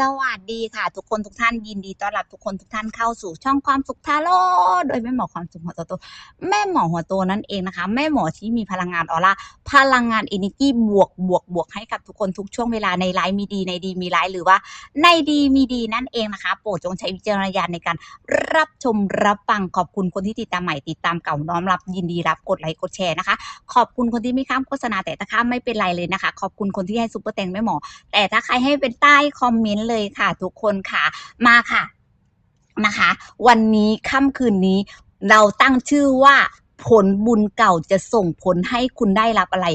สวัสดีค่ะ ทุกคนทุกท่านยินดีต้อนรับทุกคนทุกท่านเข้าสู่ช่องความสุขทาโร่โดยแม่หมอความสุขหัวโตแม่หมอหัวโตนั่นเองนะคะ แม่หมอที่มีพลังงานออร่าพลังงานเอเนจีบวกบวกบวกให้กับทุกคนทุกช่วงเวลาในไลฟ์มีดีในดีมีไลฟ์หรือว่า ในดีมีดีนั่นเองนะคะ โปรดจงใช้วิจารณญาณในการรับชมรับฟังขอบคุณคนที่ติดตามใหม่ติดตามเก่าน้อมรับยินดีรับกดไลค์กดแชร์นะคะ ขอบคุณคนที่ไม่ข้ามโฆษณาแต่ถ้าข้ามไม่เป็นไรเลยนะคะ ขอบคุณคนที่ให้ซุปเปอร์แตงแม่หมอ แต่ถ้าใครให้เป็นใต้คอมเมนต์เลยค่ะทุกคนค่ะมาค่ะนะคะ วันนี้ค่ำคืนนี้เราตั้งชื่อว่าผลบุญเก่าจะส่งผลให้คุณได้รับอะไร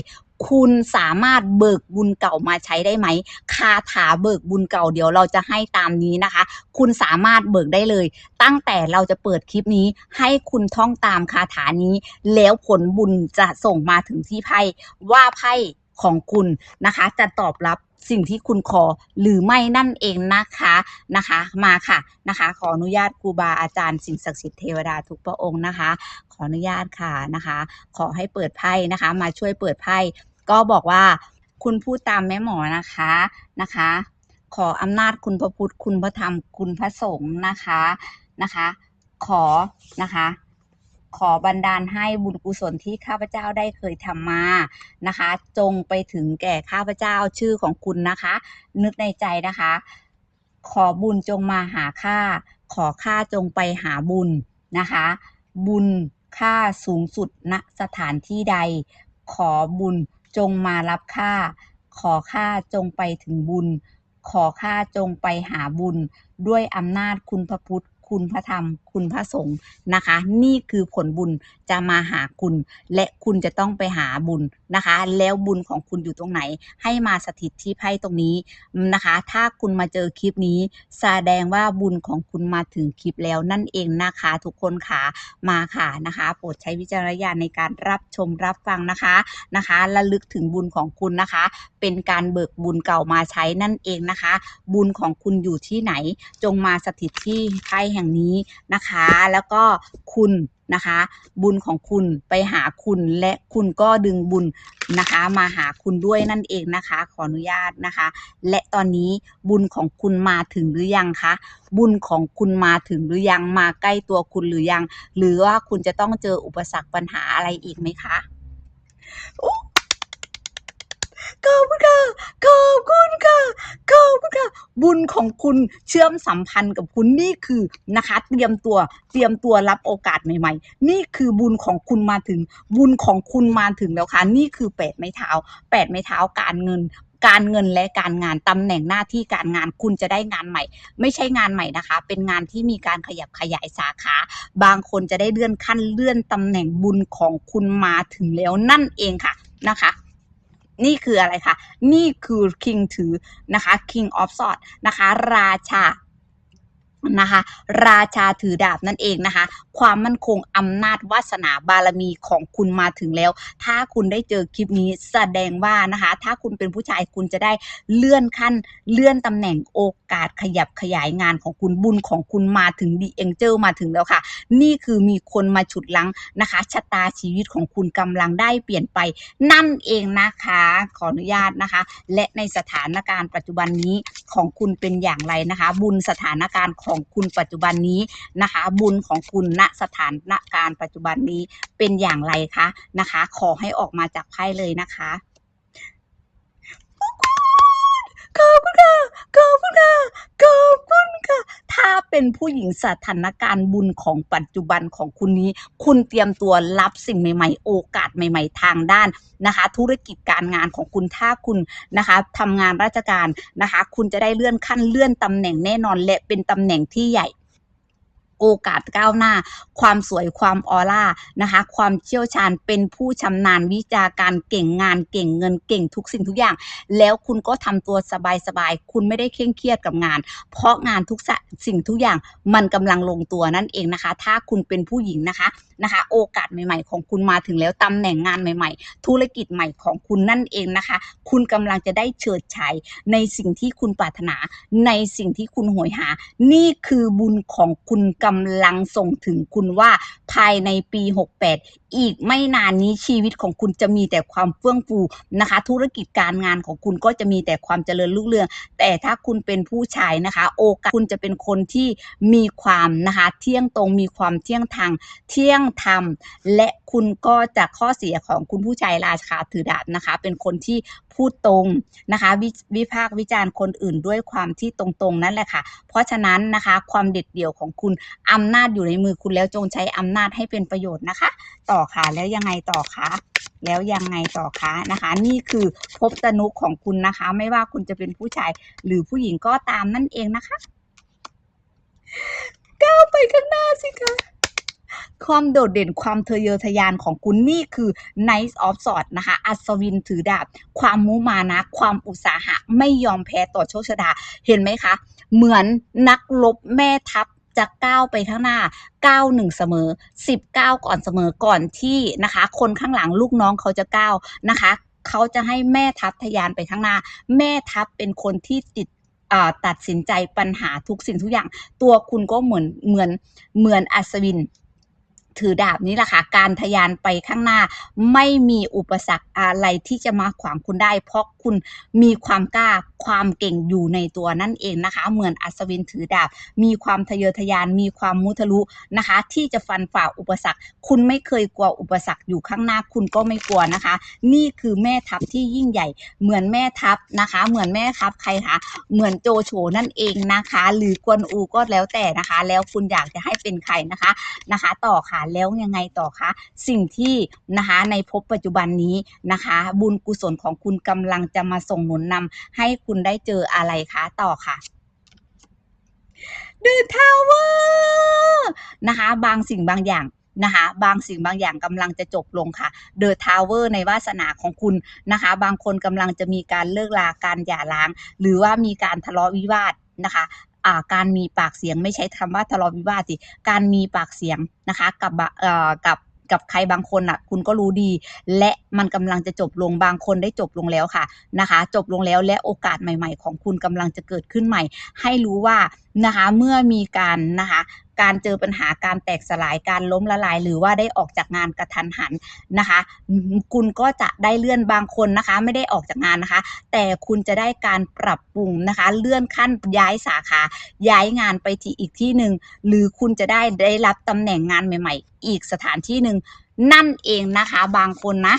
คุณสามารถเบิกบุญเก่ามาใช้ได้ไหม คาถาเบิกบุญเก่าเดี๋ยวเราจะให้ตามนี้นะคะ คุณสามารถเบิกได้เลย ตั้งแต่เราจะเปิดคลิปนี้ ให้คุณท่องตามคาถานี้ แล้วผลบุญจะส่งมาถึงที่ไพ่ว่าไพ่ ของคุณนะคะ จะตอบรับสิ่งที่คุณขอหรือไม่นั่นเองนะคะนะคะ มาค่ะนะคะ ขออนุญาตครูบาอาจารย์สิ่งศักดิ์สิทธิ์เทวดาทุกพระองค์นะคะ ขออนุญาตค่ะนะคะ ขอให้เปิดไพ่นะคะ มาช่วยเปิดไพ่ก็บอกว่าคุณพูดตามแม่หมอนะคะนะคะ ขออำนาจคุณพระพุทธคุณพระธรรมคุณพระสงฆ์นะคะนะคะ ขอนะคะ ขอบันดาลให้บุญกุศลที่ข้าพเจ้าได้เคยทำมานะคะ จงไปถึงแก่ข้าพเจ้าชื่อของคุณนะคะ นึกในใจนะคะ ขอบุญจงมาหาข้าขอข้าจงไปหาบุญนะคะ บุญค่าสูงสุดณสถานที่ใด ขอบุญจงมารับข้าขอข้าจงไปถึงบุญ ขอข้าจงไปหาบุญ ด้วยอำนาจคุณพระพุทธ คุณพระธรรม คุณพระสงฆ์นะคะ นี่คือผลบุญ จะมาหาคุณ และคุณจะต้องไปหาบุญนะคะ แล้วบุญของคุณอยู่ตรงไหน ให้มาสถิตที่ไพ่ตรงนี้นะคะ ถ้าคุณมาเจอคลิปนี้แสดงว่าบุญของคุณมาถึงคลิปแล้วนั่นเองนะคะ ทุกคนค่ะมาค่ะนะคะ โปรดใช้วิจารณญาณในการรับชมรับฟังนะคะนะคะระลึกถึงบุญของคุณนะคะ เป็นการเบิกบุญเก่ามาใช้นั่นเองนะคะ บุญของคุณอยู่ที่ไหน จงมาสถิตที่ไพ่แห่งนี้นะคะ แล้วก็คุณ นะคะ บุญของคุณไปหาคุณและคุณก็ดึงบุญนะคะ มาหาคุณด้วยนั่นเองนะคะ ขออนุญาตนะคะ และตอนนี้บุญของคุณมาถึงหรือยังคะบุญของคุณมาถึงหรือยังมาใกล้ตัวคุณหรือยัง หรือว่าคุณจะต้องเจออุปสรรคปัญหาอะไรอีกไหมคะโอ้ ขอบคุณค่ะ ขอบคุณค่ะ ขอบคุณค่ะ บุญของคุณเชื่อมสัมพันธ์กับคุณนี่คือนะคะ เตรียมตัว เตรียมตัวรับโอกาสใหม่ๆ นี่คือบุญของคุณมาถึง บุญของคุณมาถึงแล้วค่ะ นี่คือแปดไม้เท้าแปดไม้เท้าการเงินการเงินและการงานตำแหน่งหน้าที่การงานคุณจะได้งานใหม่ ไม่ใช่งานใหม่นะคะ เป็นงานที่มีการขยับขยายสาขา บางคนจะได้เลื่อนขั้นเลื่อนตำแหน่งบุญของคุณมาถึงแล้วนั่นเองค่ะนะคะ นี่คืออะไรคะ นี่คือ King ถือนะคะ King of s w o r d นะคะ ราชานะคะ ราชาถือดาบนั่นเองนะคะ ความมั่นคงอำนาจวาสนาบารมีของคุณมาถึงแล้ว ถ้าคุณได้เจอคลิปนี้แสดงว่านะคะ ถ้าคุณเป็นผู้ชายคุณจะได้เลื่อนขั้น เลื่อนตำแหน่งโอกาสขยับขยายงานของคุณบุญของคุณมาถึงดีเอ็งเจลมาถึงแล้วค่ะ นี่คือมีคนมาฉุดลังนะคะชะตาชีวิตของคุณกำลังได้เปลี่ยนไปนั่นเองนะคะ ขออนุญาตนะคะ และในสถานการณ์ปัจจุบันนี้ของคุณเป็นอย่างไรนะคะ บุญสถานการณ์ของคุณปัจจุบันนี้นะคะ บุญของคุณณสถานการณ์ปัจจุบันนี้เป็นอย่างไรคะนะคะ ขอให้ออกมาจากไพ่เลยนะคะขอบคุณค่ะขอบคุณค่ะขอบคุณค่ะ ถ้าเป็นผู้หญิงสถานการณ์บุญของปัจจุบันของคุณนี้ คุณเตรียมตัวรับสิ่งใหม่ ๆ โอกาสใหม่ ๆ ทางด้านนะคะ ธุรกิจการงานของคุณถ้าคุณนะคะทำงานราชการนะคะ คุณจะได้เลื่อนขั้นเลื่อนตำแหน่งแน่นอนและเป็นตำแหน่งที่ใหญ่ โอกาสก้าวหน้า ความสวยความออร่านะคะ ความเชี่ยวชาญเป็นผู้ชำนาญวิชาการเก่งงานเก่งเงินเก่งทุกสิ่งทุกอย่าง แล้วคุณก็ทำตัวสบายๆคุณไม่ได้เคร่งเครียดกับงาน เพราะงานทุกสิ่งทุกอย่างมันกำลังลงตัวนั่นเองนะคะ ถ้าคุณเป็นผู้หญิงนะคะ นะคะ โอกาสใหม่ๆ ของคุณมาถึงแล้วตำแหน่งงานใหม่ ๆ ธุรกิจใหม่ของคุณนั่นเองนะคะ คุณกำลังจะได้เฉิดฉายในสิ่งที่คุณปรารถนา ในสิ่งที่คุณโหยหา นี่คือบุญของคุณกำลังส่งถึงคุณว่าภายในปี 68 อีกไม่นานนี้ชีวิตของคุณจะมีแต่ความเฟื่องฟูนะคะ ธุรกิจการงานของคุณก็จะมีแต่ความเจริญรุ่งเรือง แต่ถ้าคุณเป็นผู้ชายนะคะ โอกาสคุณจะเป็นคนที่มีความนะคะ เที่ยงตรงมีความเที่ยงทางเที่ยงธรรมและคุณก็จะข้อเสียของคุณผู้ชายราชาถือดาบนะคะ เป็นคนที่พูดตรงนะคะววิพากษ์วิจารณ์คนอื่นด้วยความที่ตรงๆนั่นแหละค่ะ เพราะฉะนั้นนะคะ ความเด็ดเดี่ยวของคุณอำนาจอยู่ในมือคุณแล้วจงใช้อำนาจให้เป็นประโยชน์นะคะ ต่อค่ะแล้วยังไงต่อคะแล้วยังไงต่อคะนะคะ นี่คือภพตนุของคุณนะคะ ไม่ว่าคุณจะเป็นผู้ชายหรือผู้หญิงก็ตามนั่นเองนะคะก้าวไปข้างหน้าสิคะ ความโดดเด่นความเทะเยอทะยานของคุณนี่คือ Knight of Swords นะคะ อัศวินถือดาบ ความมุมานะ ความอุตสาหะ ไม่ยอมแพ้ต่อโชคชะตา เห็นไหมคะ เหมือนนักรบแม่ทัพจะก้าวไปข้างหน้าก้าวหนึ่งเสมอสิบก้าวก่อนเสมอก่อนที่นะคะ คนข้างหลังลูกน้องเขาจะก้าวนะคะ เขาจะให้แม่ทัพทะยานไปข้างหน้า แม่ทัพเป็นคนที่ติดอ่าตัดสินใจปัญหาทุกสิ่งทุกอย่าง ตัวคุณก็เหมือนเหมือนเหมือนอัศวิน ถือดาบนี้แหละค่ะ การทะยานไปข้างหน้า ไม่มีอุปสรรคอะไรที่จะมาขวางคุณได้ เพราะคุณมีความกล้า ความเก่งอยู่ในตัวนั่นเองนะคะ เหมือนอัศวินถือดาบ มีความทะเยอทะยาน มีความมุทะลุนะคะ ที่จะฟันฝ่าอุปสรรค คุณไม่เคยกลัวอุปสรรคอยู่ข้างหน้าคุณก็ไม่กลัวนะคะ นี่คือแม่ทัพที่ยิ่งใหญ่ เหมือนแม่ทัพนะคะ เหมือนแม่ทัพใครคะ เหมือนโจโฉนั่นเองนะคะ หรือกวนอูก็แล้วแต่นะคะ แล้วคุณอยากจะให้เป็นใครนะคะนะคะ ต่อค่ะแล้วยังไงต่อคะสิ่งที่นะคะในภพปัจจุบันนี้นะคะ บุญกุศลของคุณกำลังจะมาส่งหนุนนำให้คุณุณได้เจออะไรคะต่อค่ะ The Tower นะคะ บางสิ่งบางอย่างนะคะ บางสิ่งบางอย่างกำลังจะจบลงค่ะ The Tower ในวาสนาของคุณนะคะ บางคนกำลังจะมีการเลิกลาการหย่าร้าง หรือว่ามีการทะเลาะวิวาทนะคะาการมีปากเสียงไม่ใช่คำว่าทะเลาะวิวาทสิ การมีปากเสียงนะคะกับกับ กับใครบางคนอะ คุณก็รู้ดี และมันกำลังจะจบลงบางคนได้จบลงแล้วค่ะนะคะ จบลงแล้วและโอกาสใหม่ ๆ ของคุณกำลังจะเกิดขึ้นใหม่ ให้รู้ว่านะคะเมื่อมีการนะคะ การเจอปัญหาการแตกสลายการล้มละลาย หรือว่าได้ออกจากงานกระทันหันนะคะ คุณก็จะได้เลื่อนบางคนนะคะ ไม่ได้ออกจากงานนะคะ แต่คุณจะได้การปรับปรุงนะคะ เลื่อนขั้นย้ายสาขา ย้ายงานไปที่อีกที่หนึ่งหรือคุณจะได้ได้รับตำแหน่งงานใหม่ ๆ อีกสถานที่หนึ่งนั่นเองนะคะ บางคนนะ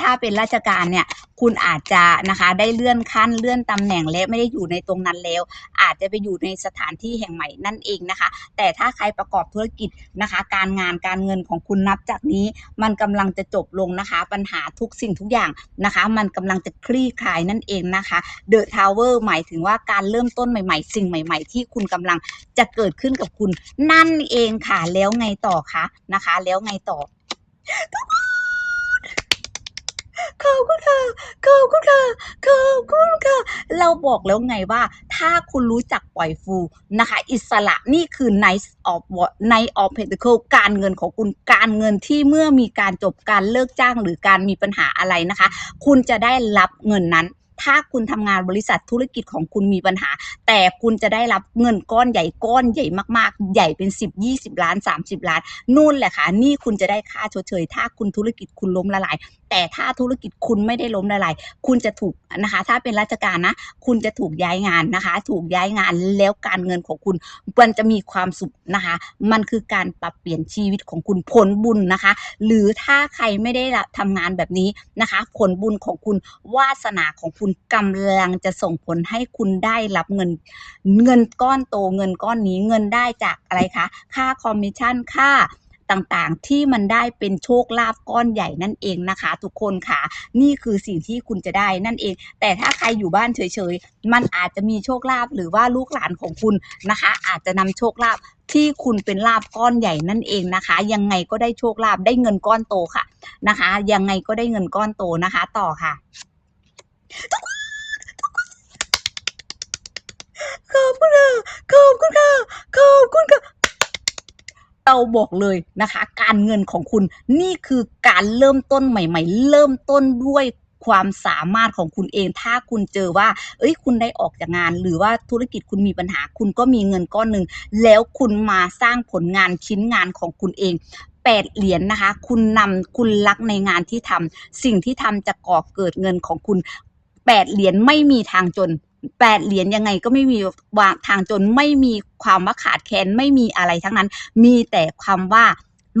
ถ้าเป็นราชการเนี่ยคุณอาจจะนะคะได้เลื่อนขั้นเลื่อนตำแหน่งและไม่ได้อยู่ในตรงนั้นแล้ว อาจจะไปอยู่ในสถานที่แห่งใหม่นั่นเองนะคะ แต่ถ้าใครประกอบธุรกิจนะคะ การงานการเงินของคุณนับจากนี้ มันกำลังจะจบลงนะคะ ปัญหาทุกสิ่งทุกอย่างนะคะ มันกำลังจะคลี่คลายนั่นเองนะคะ The Tower หมายถึงว่าการเริ่มต้นใหม่ ๆ สิ่งใหม่ ๆ ที่คุณกำลังจะเกิดขึ้นกับคุณนั่นเองค่ะแล้วไงต่อคะนะคะ แล้วไงต่อ ขอบคุณค่ะ ขอบคุณค่ะ ขอบคุณค่ะ เราบอกแล้วไงว่าถ้าคุณรู้จักปล่อยฟูนะคะ อิสระนี่คือ nice of nice of Pentacle การเงินของคุณการเงินที่เมื่อมีการจบการเลิกจ้างหรือการมีปัญหาอะไรนะคะ คุณจะได้รับเงินนั้น ถ้าคุณทำงานบริษัทธุรกิจของคุณมีปัญหา แต่คุณจะได้รับเงินก้อนใหญ่ก้อนใหญ่มากๆ ใหญ่เป็น 10 20 ล้าน 30 ล้านนู่นแหละค่ะนี่คุณจะได้ค่าชดเชย ถ้าคุณธุรกิจคุณล้มละลาย แต่ถ้าธุรกิจคุณไม่ได้ล้มละลาย คุณจะถูกนะคะ ถ้าเป็นราชการนะ คุณจะถูกย้ายงานนะคะ ถูกย้ายงานแล้วการเงินของคุณมันจะมีความสุขนะคะ มันคือการปรับเปลี่ยนชีวิตของคุณผลบุญนะคะ หรือถ้าใครไม่ได้ทำงานแบบนี้นะคะ ผลบุญของคุณวาสนาของคุณกำลังจะส่งผลให้คุณได้รับเงิน เงินก้อนโตเงินก้อนนี้เงินได้จากอะไรคะค่าคอมมิชชั่นค่าต่างๆ ที่มันได้เป็นโชคลาภก้อนใหญ่นั่นเองนะคะ ทุกคนค่ะ นี่คือสิ่งที่คุณจะได้นั่นเอง แต่ถ้าใครอยู่บ้านเฉยๆ มันอาจจะมีโชคลาภหรือว่าลูกหลานของคุณนะคะ อาจจะนำโชคลาภที่คุณเป็นลาบก้อนใหญ่นั่นเองนะคะ ยังไงก็ได้โชคลาภได้เงินก้อนโตค่ะนะคะ ยังไงก็ได้เงินก้อนโตนะคะ ต่อค่ะ ขอบคุณค่ะขอบคุณค่ะขอบคุณค่ะเราบอกเลยนะคะ การเงินของคุณนี่คือการเริ่มต้นใหม่ ๆ เริ่มต้นด้วยความสามารถของคุณเอง ถ้าคุณเจอว่า เอ้ย คุณได้ออกจากงาน หรือว่าธุรกิจคุณมีปัญหา คุณก็มีเงินก้อนหนึ่ง แล้วคุณมาสร้างผลงานชิ้นงานของคุณเองแปดเหรียญนะคะ คุณนำคุณรักในงานที่ทำสิ่งที่ทำจะก่อเกิดเงินของคุณ แปดเหรียญไม่มีทางจนแปดเหรียญยังไงก็ไม่มีวางทางจนไม่มีความว่าขาดแคลนไม่มีอะไรทั้งนั้น มีแต่ความว่า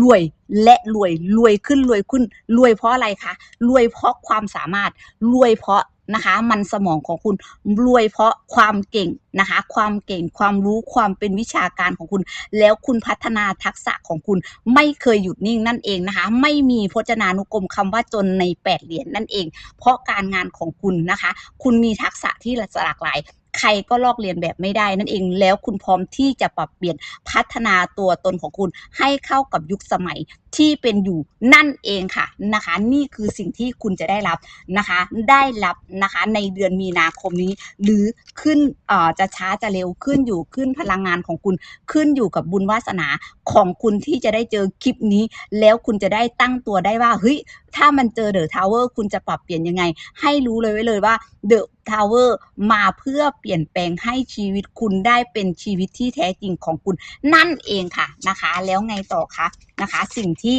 รวยและรวยรวยขึ้นรวยขึ้นรวยเพราะอะไรคะรวยเพราะความสามารถรวยเพราะ นะคะ มันสมองของคุณรวยเพราะความเก่งนะคะ ความเก่งความรู้ความเป็นวิชาการของคุณ แล้วคุณพัฒนาทักษะของคุณไม่เคยหยุดนิ่งนั่นเองนะคะ ไม่มีพจนานุกรมคำว่าจนในแปดเหรียญนั่นเอง เพราะการงานของคุณนะคะ คุณมีทักษะที่หลากหลายใครก็ลอกเลียนแบบไม่ได้นั่นเองแล้วคุณพร้อมที่จะปรับเปลี่ยนพัฒนาตัวตนของคุณให้เข้ากับยุคสมัย ที่เป็นอยู่นั่นเองค่ะนะคะ นี่คือสิ่งที่คุณจะได้รับนะคะ ได้รับนะคะในเดือนมีนาคมนี้ หรือขึ้นเอ่อจะช้าจะเร็วขึ้นอยู่ขึ้นพลังงานของคุณขึ้นอยู่กับบุญวาสนาของคุณที่จะได้เจอคลิปนี้ แล้วคุณจะได้ตั้งตัวได้ว่าเฮ้ยถ้ามันเจอเดอะทาวเวอร์คุณจะปรับเปลี่ยนยังไง ให้รู้เลยไว้เลยว่าเดอะทาวเวอร์มาเพื่อเปลี่ยนแปลงให้ชีวิตคุณได้เป็นชีวิตที่แท้จริงของคุณนั่นเองค่ะนะคะ แล้วไงต่อคะ นะคะ สิ่งที่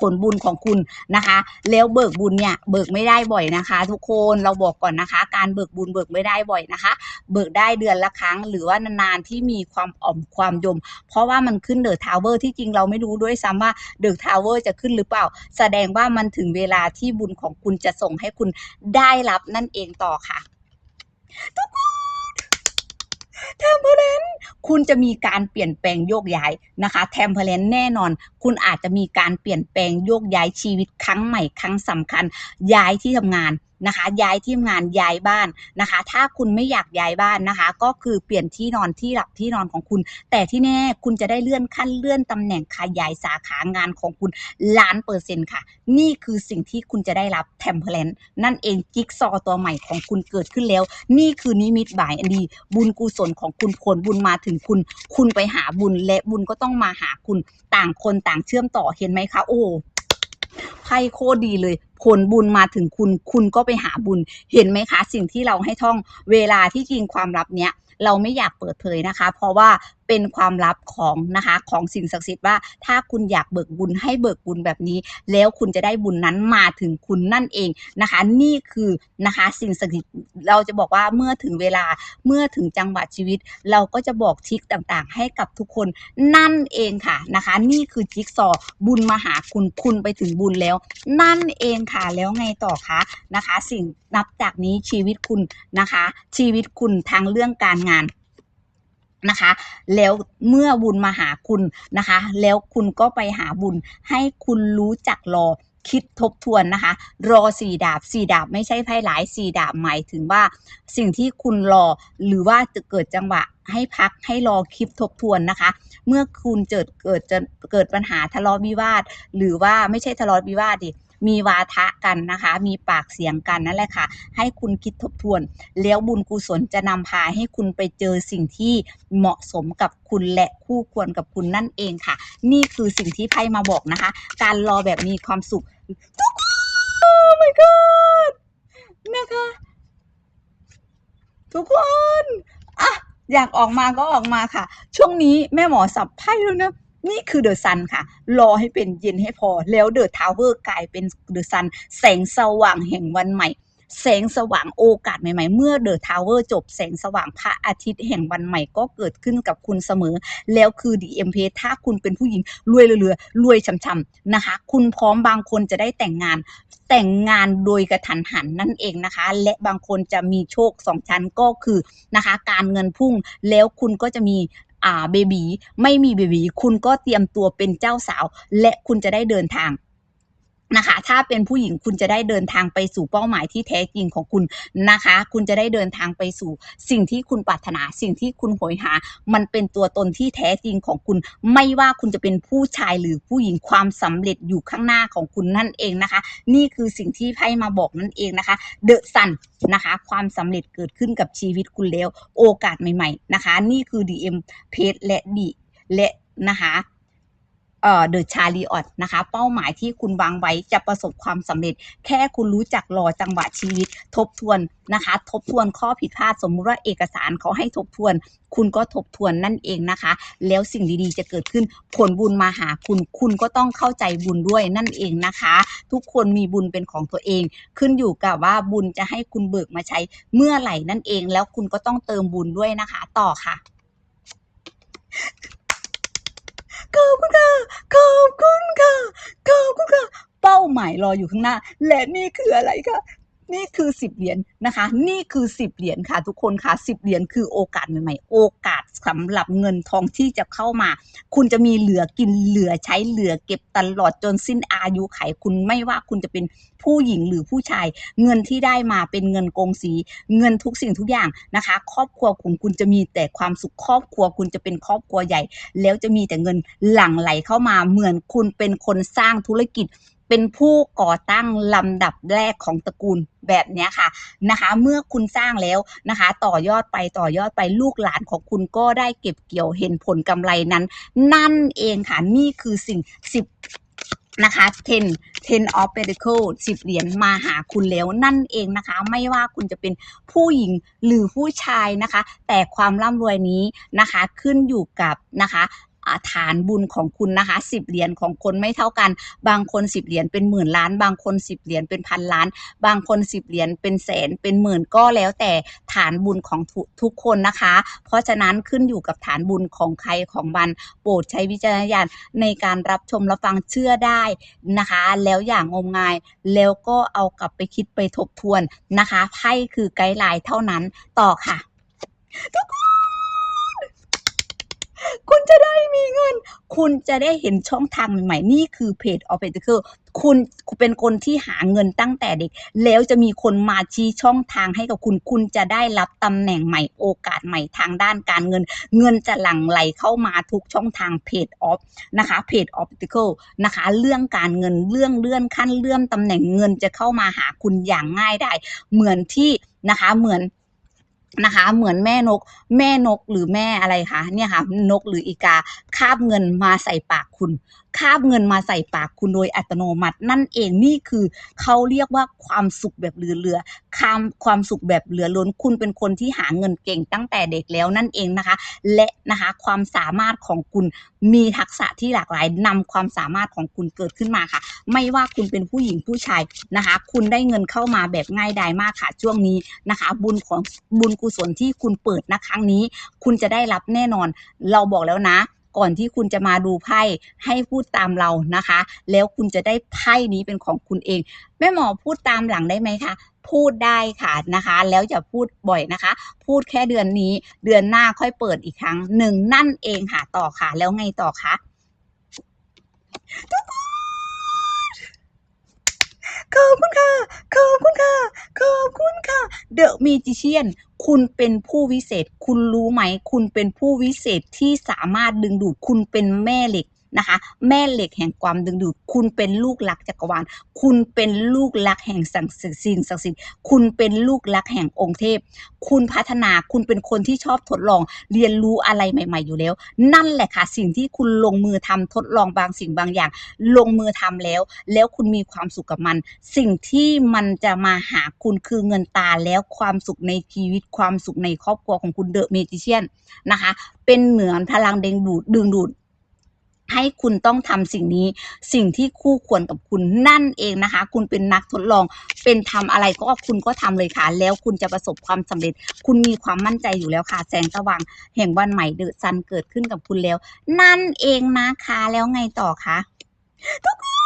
ผลบุญของคุณนะคะ แล้วเบิกบุญเนี่ยเบิกไม่ได้บ่อยนะคะ ทุกคนเราบอกก่อนนะคะ การเบิกบุญเบิกไม่ได้บ่อยนะคะ เบิกได้เดือนละครั้ง หรือว่านานๆที่มีความอ่อมความยม เพราะว่ามันขึ้นเดอะทาวเวอร์ที่จริงเราไม่รู้ด้วยซ้ำว่าเดอะทาวเวอร์จะขึ้นหรือเปล่า แสดงว่ามันถึงเวลาที่บุญของคุณจะส่งให้คุณได้รับนั่นเองต่อค่ะ ทุกคน เทมเพลนคุณจะมีการเปลี่ยนแปลงโยกย้ายนะคะเทมเพลนแน่นอน คุณอาจจะมีการเปลี่ยนแปลงโยกย้ายชีวิตครั้งใหม่ครั้งสำคัญ ย้ายที่ทำงาน นะคะ ย้ายที่ทำงานย้ายบ้านนะคะ ถ้าคุณไม่อยากย้ายบ้านนะคะ ก็คือเปลี่ยนที่นอนที่หลับที่นอนของคุณ แต่ที่แน่คุณจะได้เลื่อนขั้นเลื่อนตำแหน่งขยายสาขางานของคุณล้านเปอร์เซ็นต์ค่ะ นี่คือสิ่งที่คุณจะได้รับเทมเพลนนั่นเองจิ๊กซอว์ตัวใหม่ของคุณเกิดขึ้นแล้ว นี่คือนิมิตบ่ายอันดี บุญกุศลของคุณผลบุญมาถึงคุณ คุณไปหาบุญและบุญก็ต้องมาหาคุณต่างคนต่างเชื่อมต่อเห็นไหมคะโอ้ไพ่โคตรดีเลย ผลบุญมาถึงคุณ คุณก็ไปหาบุญ เห็นไหมคะ สิ่งที่เราให้ท่องเวลาที่จริงความลับเนี้ยเราไม่อยากเปิดเผยนะคะ เพราะว่าเป็นความลับของนะคะของสิ่งศักดิ์สิทธิ์ว่า ถ้าคุณอยากเบิกบุญให้เบิกบุญแบบนี้ แล้วคุณจะได้บุญนั้นมาถึงคุณนั่นเองนะคะ นี่คือนะคะสิ่งศักดิ์สิทธิ์เราจะบอกว่าเมื่อถึงเวลาเมื่อถึงจังหวะชีวิต เราก็จะบอกทิกต่างๆ ให้กับทุกคนนั่นเองค่ะนะคะ นี่คือจิ๊กซอบุญมาหาคุณคุณไปถึงบุญแล้ว นั่นเองค่ะแล้วไงต่อคะนะคะ สิ่งนับจากนี้ชีวิตคุณนะคะ ชีวิตคุณทางเรื่องการงาน นะคะ แล้วเมื่อบุญมาหาคุณนะคะ แล้วคุณก็ไปหาบุญให้คุณรู้จักรอคิดทบทวนนะคะ รอสี่ดาบสี่ดาบไม่ใช่ไพ่หลายสี่ดาบหมายถึงว่า สิ่งที่คุณรอหรือว่าจะเกิดจังหวะให้พักให้รอคิดทบทวนนะคะ เมื่อคุณเกิดเกิดจะเกิดปัญหาทะเลาะวิวาท หรือว่าไม่ใช่ทะเลาะวิวาทดิ มีวาทะกันนะคะ มีปากเสียงกันนั่นแหละค่ะ ให้คุณคิดทบทวน แล้วบุญกุศลจะนำพาให้คุณไปเจอสิ่งที่เหมาะสมกับคุณและคู่ควรกับคุณนั่นเองค่ะ นี่คือสิ่งที่ไพ่มาบอกนะคะ การรอแบบมีความสุขทุกคน oh my god นะคะทุกคน อะ อยากออกมาก็ออกมาค่ะ ช่วงนี้แม่หมอสับไพ่แล้วนะ นี่คือเดอะซันค่ะ รอให้เป็นเย็นให้พอ แล้วเดอะทาวเวอร์กลายเป็นเดอะซัน แสงสว่างแห่งวันใหม่ แสงสว่างโอกาสใหม่ๆ เมื่อเดอะทาวเวอร์จบแสงสว่างพระอาทิตย์แห่งวันใหม่ก็เกิดขึ้นกับคุณเสมอ แล้วคือดีเอ็มเพถ้าคุณเป็นผู้หญิงรวยเรือๆรวยช่ำๆนะคะ คุณพร้อมบางคนจะได้แต่งงานแต่งงานโดยกระทันหันนั่นเองนะคะ และบางคนจะมีโชคสองชั้นก็คือนะคะ การเงินพุ่งแล้วคุณก็จะมี อ่าเบบีไม่มีเบบีคุณก็เตรียมตัวเป็นเจ้าสาว และคุณจะได้เดินทาง นะคะ ถ้าเป็นผู้หญิงคุณจะได้เดินทางไปสู่เป้าหมายที่แท้จริงของคุณนะคะ คุณจะได้เดินทางไปสู่สิ่งที่คุณปรารถนา สิ่งที่คุณโหยหา มันเป็นตัวตนที่แท้จริงของคุณ ไม่ว่าคุณจะเป็นผู้ชายหรือผู้หญิงความสำเร็จอยู่ข้างหน้าของคุณนั่นเองนะคะ นี่คือสิ่งที่ไพ่มาบอกนั่นเองนะคะ เดอะซันนะคะ ความสำเร็จเกิดขึ้นกับชีวิตคุณแล้ว โอกาสใหม่ ๆ นะคะ นี่คือ DM เพจและดีและนะคะ เอ่อ The Chariot นะคะ เป้าหมายที่คุณวางไว้จะประสบความสำเร็จ แค่คุณรู้จักรอจังหวะชีวิต ทบทวนนะคะ ทบทวนข้อผิดพลาดสมมุติว่าเอกสารเขาให้ทบทวน คุณก็ทบทวนนั่นเองนะคะ แล้วสิ่งดีๆจะเกิดขึ้นผลบุญมาหาคุณ คุณก็ต้องเข้าใจบุญด้วยนั่นเองนะคะ ทุกคนมีบุญเป็นของตัวเอง ขึ้นอยู่กับว่าบุญจะให้คุณเบิกมาใช้เมื่อไหร่นั่นเอง แล้วคุณก็ต้องเติมบุญด้วยนะคะ ต่อค่ะ ขอบคุณค่ะ ขอบคุณค่ะ ขอบคุณค่ะ เป้าหมายรออยู่ข้างหน้า และนี่คืออะไรคะ นี่คือสิบเหรียญนะคะ นี่คือสิบเหรียญค่ะ ทุกคนค่ะสิบเหรียญคือโอกาสใหม่ๆ โอกาสสำหรับเงินทองที่จะเข้ามา คุณจะมีเหลือกินเหลือใช้เหลือเก็บตลอดจนสิ้นอายุไขคุณไม่ว่าคุณจะเป็นผู้หญิงหรือผู้ชาย เงินที่ได้มาเป็นเงินกงสี เงินทุกสิ่งทุกอย่างนะคะ ครอบครัวของคุณจะมีแต่ความสุขครอบครัวคุณจะเป็นครอบครัวใหญ่ แล้วจะมีแต่เงินหลั่งไหลเข้ามาเหมือนคุณเป็นคนสร้างธุรกิจ เป็นผู้ก่อตั้งลำดับแรกของตระกูลแบบนี้ค่ะนะคะ เมื่อคุณสร้างแล้วนะคะ ต่อยอดไปต่อยอดไปลูกหลานของคุณก็ได้เก็บเกี่ยวเห็นผลกำไรนั้น นั่นเองค่ะ นี่คือสิ่งสิบนะคะ10 10 of pentacle 10 เหรียญมาหาคุณแล้วนั่นเองนะคะ ไม่ว่าคุณจะเป็นผู้หญิงหรือผู้ชายนะคะ แต่ความร่ำรวยนี้นะคะขึ้นอยู่กับนะคะ ฐานบุญของคุณนะคะ10เหรียญของคนไม่เท่ากัน บางคน10เหรียญเป็นหมื่นล้าน บางคน10เหรียญเป็นพันล้าน บางคน10เหรียญเป็นแสนเป็นหมื่นก็แล้วแต่ฐานบุญของทุทุกคนนะคะ เพราะฉะนั้นขึ้นอยู่กับฐานบุญของใครของมันโปรดใช้วิจารณญาณในการรับชมรับฟังเชื่อได้นะคะ แล้วอย่างงมงาย แล้วก็เอากลับไปคิดไปทบทวนนะคะไพ่คือไกด์ไลน์เท่านั้นต่อค่ะ ทุกคน คุณจะได้มีเงิน คุณจะได้เห็นช่องทางใหม่ๆ นี่คือเพจ of p e t a c l e คุณเป็นคนที่หาเงินตั้งแต่เด็ก แล้วจะมีคนมาชี้ช่องทางให้กับคุณ คุณจะได้รับตำแหน่งใหม่โอกาสใหม่ทางด้านการเงิน เงินจะหลั่งไหลเข้ามาทุกช่องทางเพจ of นะคะเพจ of p e t a c l e นะคะ เรื่องการเงินเรื่องเลื่อนขั้นเลื่อนตำแหน่งเงินจะเข้ามาหาคุณอย่างง่ายได้ เหมือนที่นะคะเหมือน นะคะ เหมือนแม่นก แม่นกหรือแม่อะไรคะเนี่ยค่ะนกหรืออีกา คาบเงินมาใส่ปากคุณ คาบเงินมาใส่ปากคุณโดยอัตโนมัติ นั่นเองนี่คือเขาเรียกว่าความสุขแบบเหลือความความสุขแบบเหลือล้นคุณเป็นคนที่หาเงินเก่งตั้งแต่เด็กแล้วนั่นเองนะคะ และนะคะความสามารถของคุณมีทักษะที่หลากหลายนำความสามารถของคุณเกิดขึ้นมาค่ะ ไม่ว่าคุณเป็นผู้หญิงผู้ชายนะคะ คุณได้เงินเข้ามาแบบง่ายดายมากค่ะช่วงนี้นะคะ บุญของบุญกุศลที่คุณเปิดนะครั้งนี้ คุณจะได้รับแน่นอน เราบอกแล้วนะ ก่อนที่คุณจะมาดูไพ่ให้พูดตามเรานะคะ แล้วคุณจะได้ไพ่นี้เป็นของคุณเอง แม่หมอพูดตามหลังได้ไหมคะพูดได้ค่ะนะคะ แล้วอย่าพูดบ่อยนะคะ พูดแค่เดือนนี้เดือนหน้าค่อยเปิดอีกครั้งหนึ่งนั่นเองค่ะต่อค่ะ แล้วไงต่อคะทุกคนขอบคุณค่ะ ขอบคุณค่ะ ขอบคุณค่ะ เดอะมีจิเชียน คุณเป็นผู้วิเศษ คุณรู้ไหม คุณเป็นผู้วิเศษที่สามารถดึงดูด คุณเป็นแม่เหล็ก นะคะ แม่เหล็กแห่งความดึงดูด คุณเป็นลูกรักจักรวาล คุณเป็นลูกรักแห่งสิ่งสิ่งศักดิ์สิทธิ์คุณเป็นลูกรักแห่งองค์เทพ คุณพัฒนาคุณเป็นคนที่ชอบทดลอง เรียนรู้อะไรใหม่ ๆ อยู่แล้ว นั่นแหละค่ะ สิ่งที่คุณลงมือทำทดลองบางสิ่งบางอย่าง ลงมือทำแล้ว แล้วคุณมีความสุขกับมัน สิ่งที่มันจะมาหาคุณคือเงินตาแล้วความสุขในชีวิตความสุขในครอบครัวของคุณเดอะเมจิเชียนนะคะ เป็นเหมือนพลังดึงดูดดึงดูด ให้คุณต้องทำสิ่งนี้สิ่งที่คู่ควรกับคุณนั่นเองนะคะ คุณเป็นนักทดลองเป็นทำอะไรก็คุณก็ทำเลยค่ะ แล้วคุณจะประสบความสำเร็จ คุณมีความมั่นใจอยู่แล้วค่ะ แสงสว่างแห่งวันใหม่เดอะซันเกิดขึ้นกับคุณแล้ว นั่นเองนะคะแล้วไงต่อคะทุกคน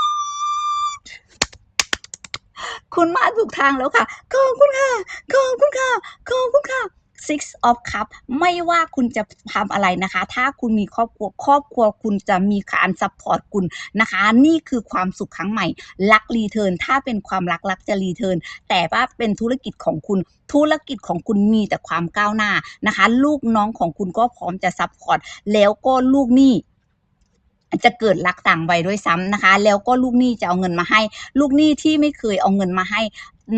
คุณมาถูกทางแล้วค่ะขอบคุณค่ะขอบคุณค่ะขอบคุณค่ะ six of cup ไม่ว่าคุณจะทำอะไรนะคะ ถ้าคุณมีครอบครัวครอบครัวคุณจะมีการซัพพอร์ตคุณนะคะ นี่คือความสุขครั้งใหม่รักรีเทิร์นถ้าเป็นความรักรักจะรีเทิร์นแต่ว่าเป็นธุรกิจของคุณธุรกิจของคุณมีแต่ความก้าวหน้านะคะ ลูกน้องของคุณก็พร้อมจะซัพพอร์ตแล้วก็ลูกหนี้ จะเกิดรักต่างวัยด้วยซ้ำนะคะ แล้วก็ลูกหนี้จะเอาเงินมาให้ ลูกหนี้ที่ไม่เคยเอาเงินมาให้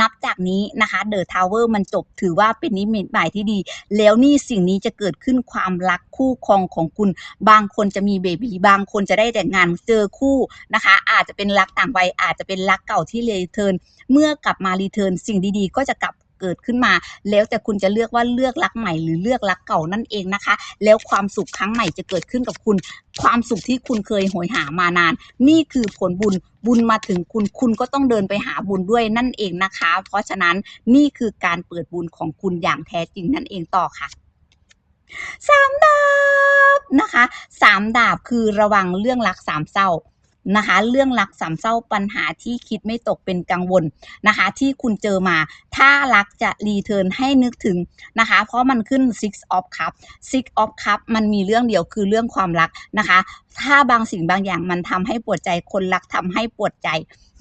นับจากนี้นะคะเดอะทาวเวอร์มันจบถือว่าเป็นนิมิตหมายที่ดี แล้วนี่สิ่งนี้จะเกิดขึ้นความรักคู่ครองของคุณ บางคนจะมีเบบีบางคนจะได้แต่งงานเจอคู่นะคะ อาจจะเป็นรักต่างวัยอาจจะเป็นรักเก่าที่รีเทิร์นเมื่อกลับมารีเทิร์นสิ่งดีๆ ก็จะกลับ เกิดขึ้นมา แล้วแต่คุณจะเลือกว่าเลือกรักใหม่หรือเลือกรักเก่านั่นเองนะคะ แล้วความสุขครั้งใหม่จะเกิดขึ้นกับคุณ ความสุขที่คุณเคยโหยหามานาน นี่คือผลบุญบุญมาถึงคุณคุณก็ต้องเดินไปหาบุญด้วยนั่นเองนะคะ เพราะฉะนั้นนี่คือการเปิดบุญของคุณอย่างแท้จริงนั่นเองต่อค่ะสามดาบนะคะสามดาบคือระวังเรื่องรักสามเศร้า นะคะเรื่องรักสามเศร้าปัญหาที่คิดไม่ตกเป็นกังวลนะคะที่คุณเจอมา ถ้ารักจะรีเทิร์นให้นึกถึงนะคะ เพราะมันขึ้น six of cup six of cup มันมีเรื่องเดียวคือเรื่องความรักนะคะถ้าบางสิ่งบางอย่างมันทำให้ปวดใจคนรักทำให้ปวดใจ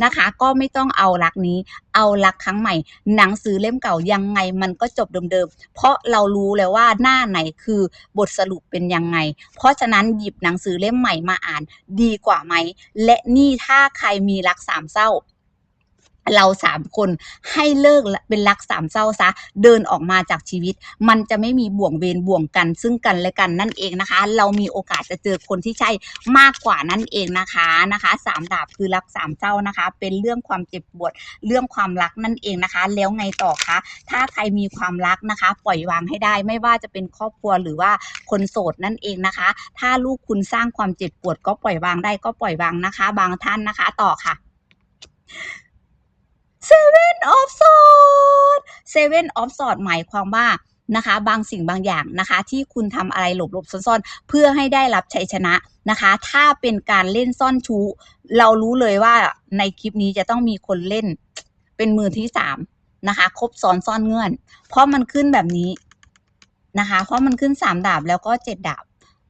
นะคะ ก็ไม่ต้องเอารักนี้ เอารักครั้งใหม่ หนังสือเล่มเก่ายังไงมันก็จบเดิมๆเพราะเรารู้แล้วว่าหน้าไหนคือบทสรุปเป็นยังไง เพราะฉะนั้นหยิบหนังสือเล่มใหม่มาอ่านดีกว่าไหม และนี่ถ้าใครมีรักสามเศร้า เราสามคนให้เลิกเป็นรักสามเศร้าซะเดินออกมาจากชีวิต มันจะไม่มีบ่วงเวรบ่วงกัน ซึ่งกันและกันนั่นเองนะคะ เรามีโอกาสจะเจอคนที่ใช่มากกว่านั่นเองนะคะนะคะสามดาบคือรักสามเศร้านะคะ เป็นเรื่องความเจ็บปวดเรื่องความรักนั่นเองนะคะ แล้วไงต่อคะถ้าใครมีความรักนะคะ ปล่อยวางให้ได้ไม่ว่าจะเป็นครอบครัวหรือว่าคนโสดนั่นเองนะคะ ถ้าลูกคุณสร้างความเจ็บปวดก็ปล่อยวางได้ก็ปล่อยวางนะคะ บางท่านนะคะ ต่อค่ะ Seven of Swords Seven of Swords หมายความว่านะคะบางสิ่งบางอย่างนะคะ ที่คุณทำอะไรหลบๆซ่อนๆ เพื่อให้ได้รับชัยชนะนะคะ ถ้าเป็นการเล่นซ่อนชู้ เรารู้เลยว่าในคลิปนี้จะต้องมีคนเล่น เป็นมือที่สามนะคะ ครบซ้อนซ่อนเงื่อน เพราะมันขึ้นแบบนี้นะคะ เพราะมันขึ้นสามดาบแล้วก็เจ็ดดาบ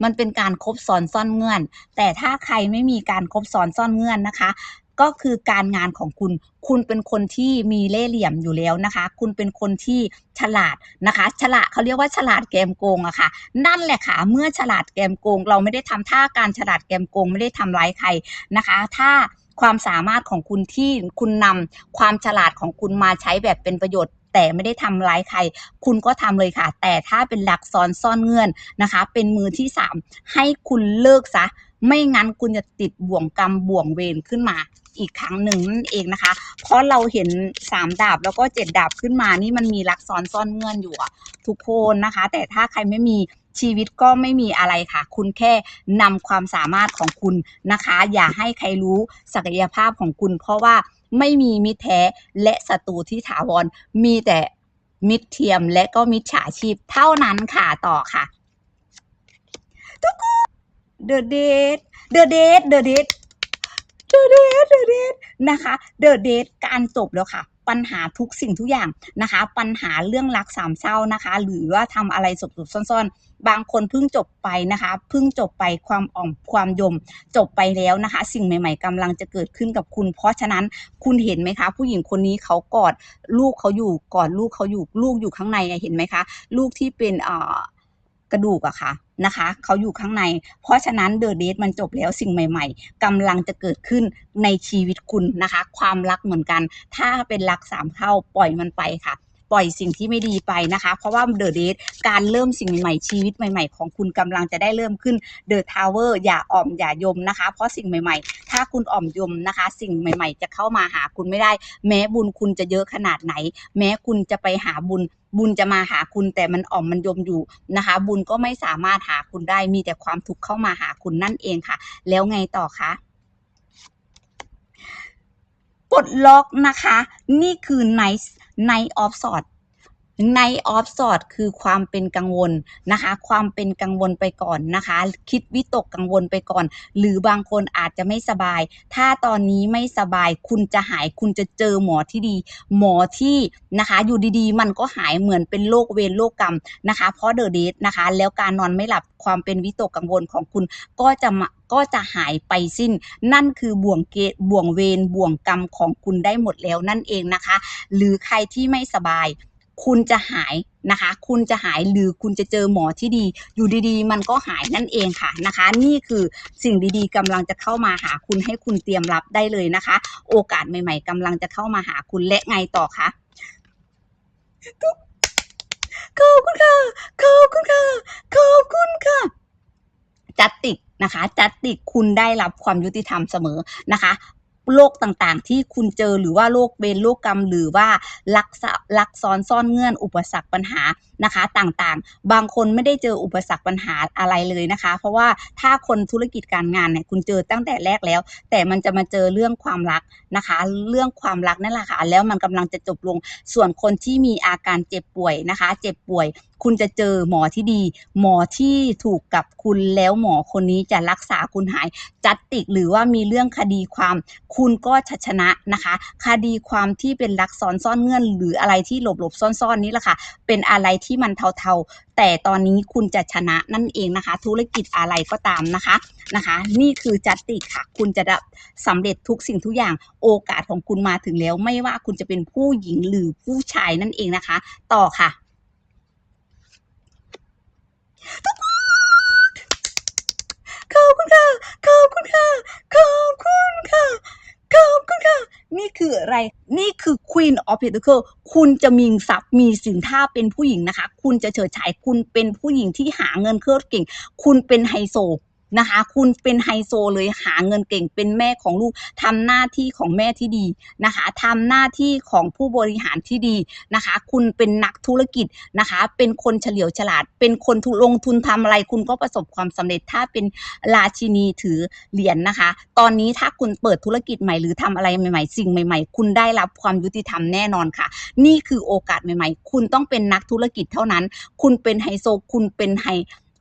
มันเป็นการครบซ้อนซ่อนเงื่อน แต่ถ้าใครไม่มีการครบซ้อนซ่อนเงื่อนนะคะ ก็คือการงานของคุณ คุณเป็นคนที่มีเล่ห์เหลี่ยมอยู่แล้วนะคะ คุณเป็นคนที่ฉลาดนะคะ ฉลาดเขาเรียกว่าฉลาดแกมโกงอะค่ะ นั่นแหละค่ะ เมื่อฉลาดแกมโกง เราไม่ได้ทำท่าการฉลาดแกมโกง ไม่ได้ทำร้ายใครนะคะ ถ้าความสามารถของคุณที่คุณนำความฉลาดของคุณมาใช้แบบเป็นประโยชน์แต่ไม่ได้ทำร้ายใคร คุณก็ทำเลยค่ะ แต่ถ้าเป็นหลักซ้อนซ่อนเงื่อนนะคะ เป็นมือที่สามให้คุณเลิกซะ ไม่งั้นคุณจะติดบ่วงกรรมบ่วงเวรขึ้นมาอีกครั้งหนึ่งนั่นเองนะคะ เพราะเราเห็นสามดาบแล้วก็เจ็ดดาบขึ้นมานี่มันมีลักซ้อนซ่อนเงื่อนอยู่อะทุกคนนะคะ แต่ถ้าใครไม่มีชีวิตก็ไม่มีอะไรค่ะ คุณแค่นำความสามารถของคุณนะคะ อย่าให้ใครรู้ศักยภาพของคุณ เพราะว่าไม่มีมิตรแท้และศัตรูที่ถาวรมีแต่มิตรเทียมและก็มิจฉาชีพเท่านั้นค่ะต่อค่ะ ทุกคน The Date The Date The Date The Date The Date นะคะ The Date การจบแล้วค่ะ ปัญหาทุกสิ่งทุกอย่างนะคะ ปัญหาเรื่องรักสามเศร้านะคะ หรือว่าทำอะไรสบๆซ่อนๆ บางคนเพิ่งจบไปนะคะเพิ่งจบไปความอ่อมความยม จบไปแล้วนะคะ สิ่งใหม่ ๆกำลังจะเกิดขึ้นกับคุณ เพราะฉะนั้นคุณเห็นไหมคะ ผู้หญิงคนนี้เขากอดลูกเขาอยู่กอดลูกเขาอยู่ลูกอยู่ข้างในเห็นไหมคะ ลูกที่เป็นเอ่อ กระดูกอะค่ะนะคะเขาอยู่ข้างใน เพราะฉะนั้นเดอะเดทมันจบแล้วสิ่งใหม่ ๆกำลังจะเกิดขึ้นในชีวิตคุณนะคะ ความรักเหมือนกัน ถ้าเป็นรักสามเท่าปล่อยมันไปค่ะ ปล่อยสิ่งที่ไม่ดีไปนะคะ เพราะว่าเดอะเดทการเริ่มสิ่งใหม่ๆชีวิตใหม่ ๆ ของคุณกำลังจะได้เริ่มขึ้นเดอะทาวเวอร์อย่าอ่อมอย่ายมนะคะ เพราะสิ่งใหม่ ๆ ถ้าคุณอ่อมยมนะคะ สิ่งใหม่ ๆ จะเข้ามาหาคุณไม่ได้ แม้บุญคุณจะเยอะขนาดไหน แม้คุณจะไปหาบุญบุญจะมาหาคุณแต่มันอ่อมมันยมอยู่นะคะ บุญก็ไม่สามารถหาคุณได้มีแต่ความทุกข์เข้ามาหาคุณนั่นเองค่ะ แล้วไงต่อคะ ปลดล็อกนะคะ นี่คือ night night of sort ในออฟสอดคือความเป็นกังวลนะคะ ความเป็นกังวลไปก่อนนะคะ คิดวิตกกังวลไปก่อน หรือบางคนอาจจะไม่สบาย ถ้าตอนนี้ไม่สบายคุณจะหายคุณจะเจอหมอที่ดี หมอที่นะคะ อยู่ดีๆ มันก็หายเหมือนเป็นโรคเวรโรคกรรมนะคะ เพราะเดอะเดทนะคะ แล้วการนอนไม่หลับความเป็นวิตกกังวลของคุณก็จะ ก็จะหายไปสิ้น นั่นคือบ่วงเกตบ่วงเวรบ่วงกรรมของคุณได้หมดแล้วนั่นเองนะคะ หรือใครที่ไม่สบายคุณจะหายนะคะ คุณจะหายหรือคุณจะเจอหมอที่ดี อยู่ดีๆ มันก็หายนั่นเองค่ะนะคะ นี่คือสิ่งดีๆกำลังจะเข้ามาหาคุณให้คุณเตรียมรับได้เลยนะคะ โอกาสใหม่ ๆกำลังจะเข้ามาหาคุณและไงต่อคะขอบคุณค่ะขอบคุณค่ะขอบคุณค่ะ จัตติกนะคะจัตติกคุณได้รับความยุติธรรมเสมอนะคะโรคต่างๆ ที่คุณเจอหรือว่าโรคเบนโรคกรรม หรือว่าลักษลักซ้อนซ่อนเงื่อนอุปสรรคปัญหานะคะต่างๆ บางคนไม่ได้เจออุปสรรคปัญหาอะไรเลยนะคะ เพราะว่าถ้าคนธุรกิจการงานเนี่ยคุณเจอตั้งแต่แรกแล้ว แต่มันจะมาเจอเรื่องความรักนะคะ เรื่องความรักนั่นแหละค่ะแล้วมันกำลังจะจบลงส่วนคนที่มีอาการเจ็บป่วยนะคะ เจ็บป่วย คุณจะเจอหมอที่ดี หมอที่ถูกกับคุณแล้วหมอคนนี้จะรักษาคุณหายจัดติกหรือว่ามีเรื่องคดีความ คุณก็ชชนะนะคะ คดีความที่เป็นลักซ้อนซ่อนเงื่อน หรืออะไรที่หลบหลบซ่อนซ่อนนี่แหละค่ะ เป็นอะไรที่มันเทาๆ แต่ตอนนี้คุณจะชนะนั่นเองนะคะ ธุรกิจอะไรก็ตามนะคะนะคะ นี่คือจัดติกค่ะ คุณจะได้สำเร็จทุกสิ่งทุกอย่างโอกาสของคุณมาถึงแล้ว ไม่ว่าคุณจะเป็นผู้หญิงหรือผู้ชายนั่นเองนะคะ ต่อค่ะ ขอบคุณค่ะ ขอบคุณค่ะ ขอบคุณค่ะ ขอบคุณค่ะ นี่คืออะไร นี่คือ Queen of Pentacle คุณจะมีทรัพย์มีสินท่าเป็นผู้หญิงนะคะ คุณจะเฉิดฉาย คุณเป็นผู้หญิงที่หาเงินเครื่อเก่ง คุณเป็นไฮโซ นะคะ คุณเป็นไฮโซเลยหาเงินเก่งเป็นแม่ของลูกทำหน้าที่ของแม่ที่ดีนะคะทำหน้าที่ของผู้บริหารที่ดีนะคะ คุณเป็นนักธุรกิจนะคะ เป็นคนเฉลียวฉลาด เป็นคนทุลงทุนทำอะไร คุณก็ประสบความสำเร็จถ้าเป็นราชินีถือเหรียญนะคะ ตอนนี้ถ้าคุณเปิดธุรกิจใหม่หรือทำอะไรใหม่ ๆ สิ่งใหม่ ๆ คุณได้รับความยุติธรรมแน่นอนค่ะ นี่คือโอกาสใหม่ ๆ คุณต้องเป็นนักธุรกิจเท่านั้น คุณเป็นไฮโซคุณเป็นไฮ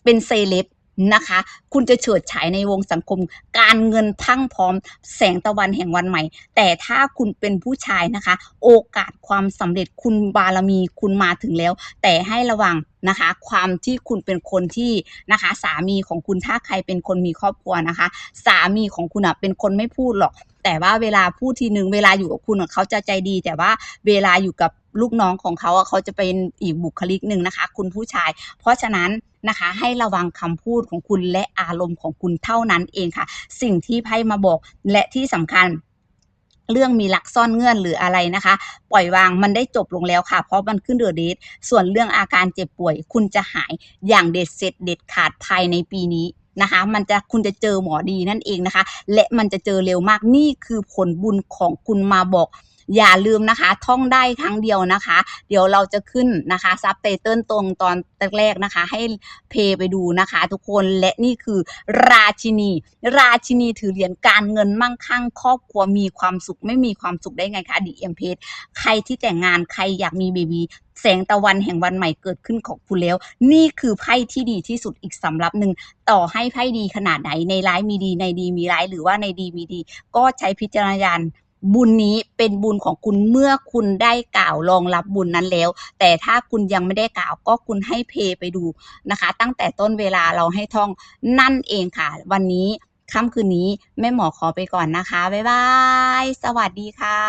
เป็นเซเลบ นะคะ คุณจะเฉิดฉายในวงสังคม การเงินพังพร้อม แสงตะวันแห่งวันใหม่ แต่ถ้าคุณเป็นผู้ชายนะคะ โอกาสความสำเร็จคุณบารมีคุณมาถึงแล้ว แต่ให้ระวังนะคะ ความที่คุณเป็นคนที่นะคะ สามีของคุณถ้าใครเป็นคนมีครอบครัวนะคะ สามีของคุณอะเป็นคนไม่พูดหรอก แต่ว่าเวลาพูดทีนึงเวลาอยู่กับคุณเขาจะใจดี แต่ว่าเวลาอยู่กับลูกน้องของเขาอะเขาจะเป็นอีกบุคลิกหนึ่งนะคะ คุณผู้ชาย เพราะฉะนั้น นะคะ ให้ระวังคำพูดของคุณและอารมณ์ของคุณเท่านั้นเองค่ะ สิ่งที่ไพ่มาบอกและที่สำคัญเรื่องมีลักซ่อนเงื่อนหรืออะไรนะคะ ปล่อยวางมันได้จบลงแล้วค่ะ เพราะมันขึ้นเดือดเดทส่วนเรื่องอาการเจ็บป่วย คุณจะหายอย่างเด็ดเสร็จเด็ดขาดภายในปีนี้นะคะ มันจะคุณจะเจอหมอดีนั่นเองนะคะ และมันจะเจอเร็วมากนี่คือผลบุญของคุณมาบอก อย่าลืมนะคะ ท่องได้ครั้งเดียวนะคะ เดี๋ยวเราจะขึ้นนะคะซับไตเติลตรงตอนแรกๆนะคะ ให้เพย์ไปดูนะคะ ทุกคนและนี่คือราชินี ราชินีถือเหรียญการเงินมั่งคั่ง ครอบครัวมีความสุขไม่มีความสุขได้ไงคะดีเอ็มเพจใครที่แต่งงานใครอยากมีเบบีแสงตะวันแห่งวันใหม่เกิดขึ้นของคุณแล้ว นี่คือไพ่ที่ดีที่สุดอีกสำรับหนึ่งต่อให้ไพ่ดีขนาดไหนในร้ายมีดีในดีมีร้ายหรือว่าในดีมีดี ก็ใช้พิจารณา บุญนี้เป็นบุญของคุณเมื่อคุณได้กล่าวรองรับบุญนั้นแล้ว แต่ถ้าคุณยังไม่ได้กล่าวก็คุณให้เพย์ไปดูนะคะ ตั้งแต่ต้นเวลาเราให้ท่องนั่นเองค่ะ วันนี้ค่ำคืนนี้แม่หมอขอไปก่อนนะคะ บ๊ายบาย สวัสดีค่ะ